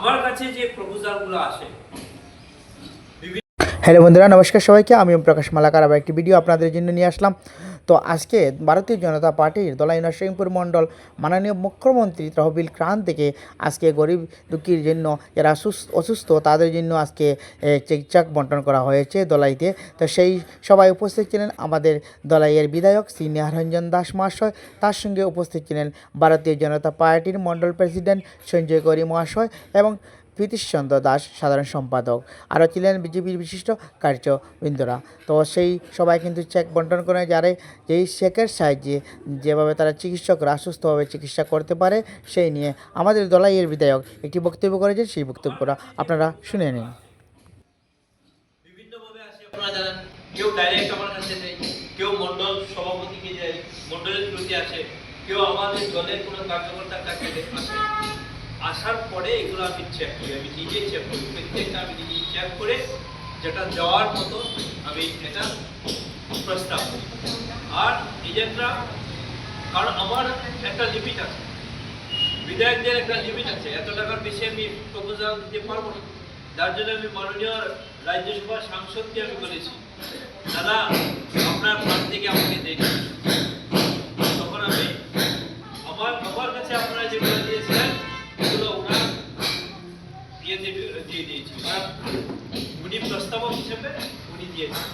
আমার কাছে যে প্রপোজালগুলো আসে। হ্যালো বন্ধুরা, নমস্কার সবাইকে। আমি প্রকাশ মালাকার। আবার একটি ভিডিও আপনাদের জন্য নিয়ে আসলাম। তো আজকে ভারতীয় জনতা পার্টির দলাই নরসিংপুর মণ্ডল মাননীয় মুখ্যমন্ত্রী তহবিল ক্রান থেকে আজকে গরিব দুঃখীর জন্য যারা সুস- অসুস্থ তাদের জন্য আজকে এ, চিকিৎসা বন্টন করা হয়েছে দলাইতে। তো সেই সবাই উপস্থিত ছিলেন আমাদের দলাইয়ের বিধায়ক শ্রী নেহারঞ্জন দাস মহাশয় তার সঙ্গে উপস্থিত ছিলেন ভারতীয় জনতা পার্টির মণ্ডল প্রেসিডেন্ট সঞ্জয় গৌরী মহাশয় এবং প্রীতিশচন্দ্র দাস, সাধারণ সম্পাদক। আরও ছিলেন বিজেপির বিশিষ্ট কার্যবৃন্দরা তো সেই সবাই কিন্তু চেক বন্টন করে যারা যেই চেকের সাহায্যে যেভাবে তারা চিকিৎসকরা সুস্থভাবে চিকিৎসা করতে পারে, সেই নিয়ে আমাদের দলাইয়ের বিধায়ক একটি বক্তব্য করেছেন, সেই বক্তব্যটা আপনারা শুনে নিন। কেউ ডাইরেক্ট আমার কাছে নেই, কেউ মন্ডল সভাপতিকে যায় মন্ডলের আসে, কেউ আমাদের দলের কোনো কার্যকর্তার কাছে আসার পরে এগুলো আমি চেক করি। আমি নিজে চেক করি। প্রত্যেকটা আমি নিজে চেক করে যেটা যাওয়ার মতো আমি এটা প্রস্তাব করি। আর এজেন্টরা কারণ আমার একটা লিমিট আছে। বিধায়কদের একটা লিমিট আছে। এত টাকার বেশি আমি প্রপোজাল দিতে পারব না। যার জন্য আমি মাননীয় রাজ্যসভার সাংসদকে আমি বলেছি, দাদা, আপনার ফান্ড থেকে আমাকে দিয়ে দিয়েছি। ওনার উনি প্রস্তাবক হিসেবে উনি দিয়েছেন।